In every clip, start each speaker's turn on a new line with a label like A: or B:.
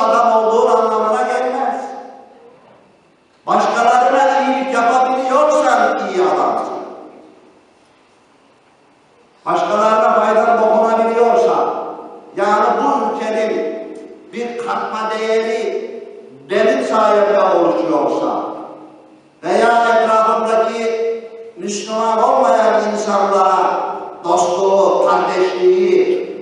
A: adam olduğun anlamına gelmez. Başkalarına iyilik yapabiliyorsan iyi adamsın. Başkalarına faydan dokunabiliyorsan, yani bu ülkenin bir katma değeri benim sayemde oluşuyorsa veya etrafımdaki Müslüman olmayan insanlara dostluğu, kardeşliği,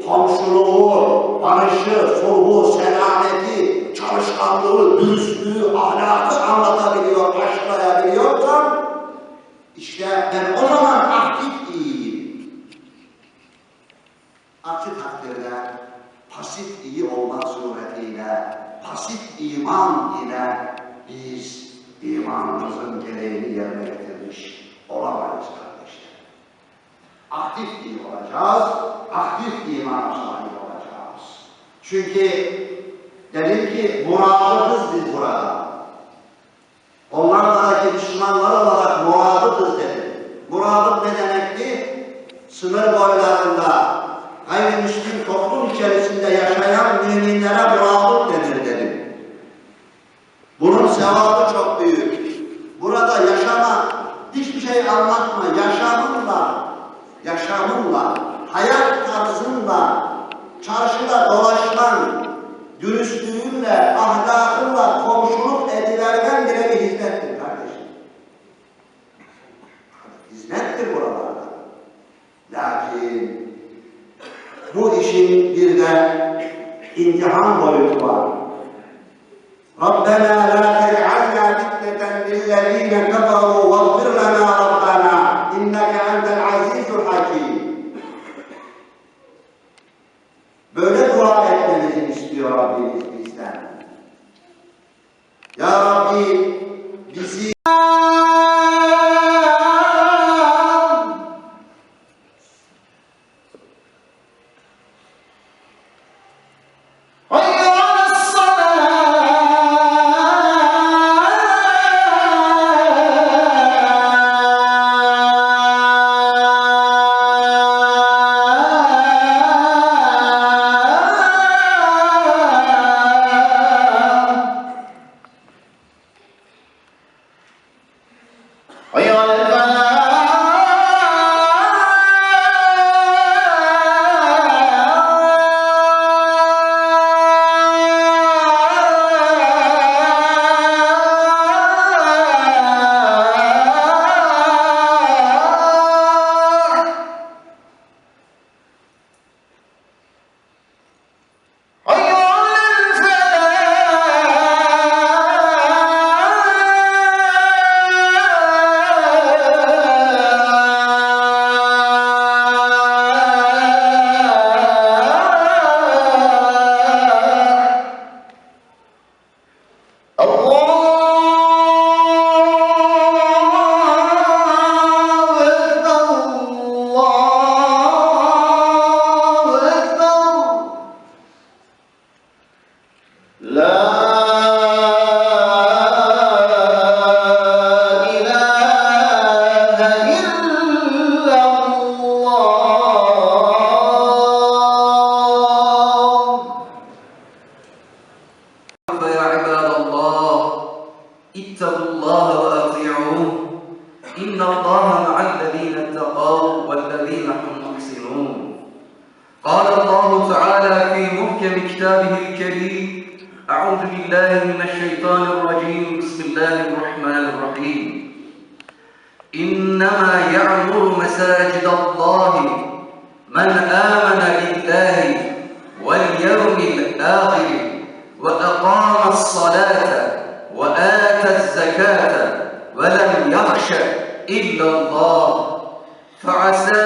A: komşuluğu, barışı, sulhu, selameti, çalışkanlığı, dürüstlüğü, ahlakı anlatabiliyor, aşılayabiliyorsam işte ben o zaman aktif iyiyim. Aksi takdirde pasif iyi olmak suretiyle, pasif iman ile biz imanımızın gereğini yerine getirmiş olamayız. Aktif iyi olacağız, aktif imana sahip olacağız. Çünkü dedim ki muradımız biz burada. Onlarla Müslümanlar olarak muradımız dedim. Muradım ne demekti? Sınır boylarında gayrimüslim toplum içerisinde yaşayan müminlere muradım denir dedim. Bunun sevabı bu işin bir de imtihan boyutu var. Rabbena la tec'alna fitneten lillezine kafaru vagfir lana Rabbena inneke entel azizul hakim. Böyle dua etmenizi istiyor Rabbimiz.
B: إن الله مع الذين اتقوا والذين هم محسنون. قال الله تعالى في محكم كتابه الكريم أعوذ بالله من الشيطان الرجيم. بسم الله الرحمن الرحيم. إنما يعمر مساجد الله من آمن بالله واليوم الآخر وأقام الصلاة وآتى الزكاة ولم يخش إلا الله فعسى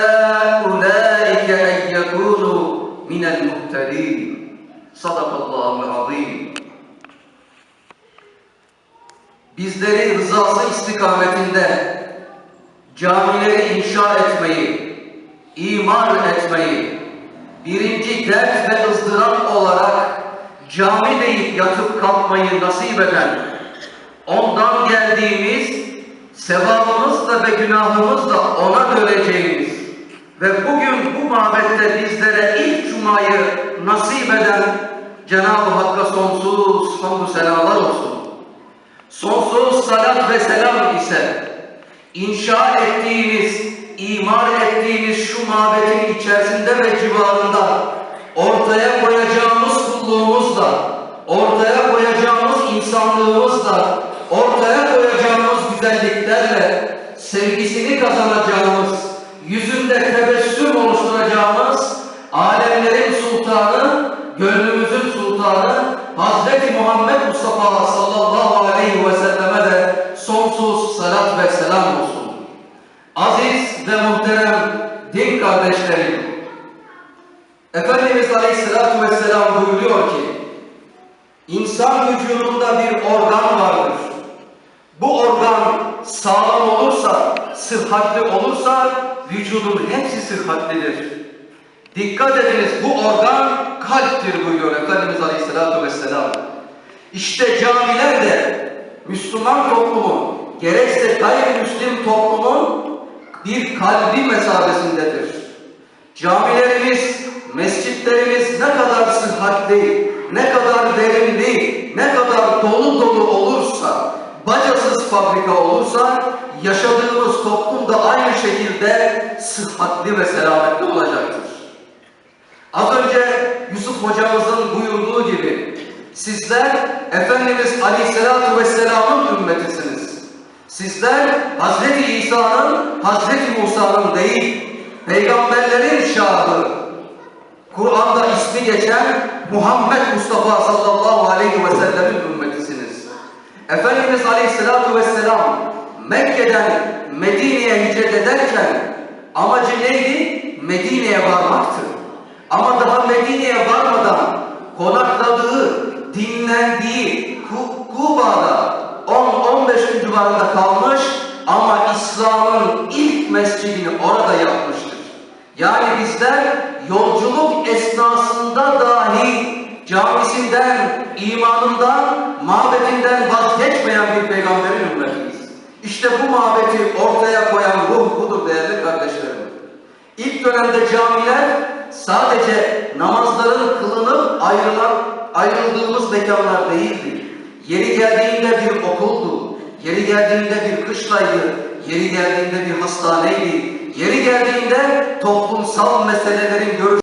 B: أولئك أن يكونوا من المهتدين صدق الله العظيم Bizleri rızası istikametinde camileri inşa etmeyi, imar etmeyi, birinci dert ve ızdırap olarak cami deyip yatıp kalkmayı nasip eden, ondan geldiğimiz sevabımızla ve günahımızla ona döneceğimiz ve bugün bu mabette bizlere ilk cumayı nasip eden Cenab-ı Hakk'a sonsuz hamdü senalar olsun. Sonsuz salat ve selam ise inşa ettiğimiz, imar ettiğimiz şu mabetin içerisinde ve civarında ortaya koyacağımız kulluğumuzla, ortaya koyacağımız insanlığımızla, sevgisini kazanacağımız, yüzünde tebessüm oluşturacağımız alemlerin sultanı, gönlümüzün sultanı Hazreti Muhammed Mustafa sallallahu aleyhi ve selleme de sonsuz salat ve selam olsun. Aziz ve muhterem din kardeşlerim, Efendimiz Aleyhisselatü Vesselam buyuruyor ki, insan vücudunda bir organ vardır. Bu organ sağlam olursa, sıhhatli olursa vücudun hepsi sıhhatlidir. Dikkat ediniz bu organ kalptir buyuruyor Efendimiz Aleyhisselatü Vesselam. İşte camiler de Müslüman toplumu gerekse gayrimüslim toplumun bir kalbi mesabesindedir. Camilerimiz, mescitlerimiz ne kadar sıhhatli, ne kadar verimli, ne kadar dolu dolu olursa, bacasız fabrika olursa, yaşadığımız toplum da aynı şekilde sıhhatli ve selametli olacaktır. Az önce Yusuf hocamızın buyurduğu gibi sizler Efendimiz Aleyhisselatü Vesselam'ın ümmetisiniz. Sizler Hazreti İsa'nın, Hazreti Musa'nın değil, peygamberlerin şahı, Kur'an'da ismi geçen Muhammed Mustafa sallallahu aleyhi ve sellemin ümmetisiniz. Efendimiz Aleyhisselatü Vesselam Mekke'den Medine'ye hicret ederken amacı neydi? Medine'ye varmaktı. Ama daha Medine'ye varmadan konakladığı, dinlendiği Ku- Kuba'da 10-15 gün civarında kalmış ama İslam'ın ilk mescidini orada yapmıştır. Yani bizler yolculuk esnasında dahi camisinden, imanından, İşte bu mabeti ortaya koyan ruh budur değerli kardeşlerim. İlk dönemde camiler sadece namazların kılınıp ayrılan, ayrıldığımız mekanlar değildi. Yeri geldiğinde bir okuldu, yeri geldiğinde bir kışlaydı, yeri geldiğinde bir hastaneydi, yeri geldiğinde toplumsal meselelerin görüş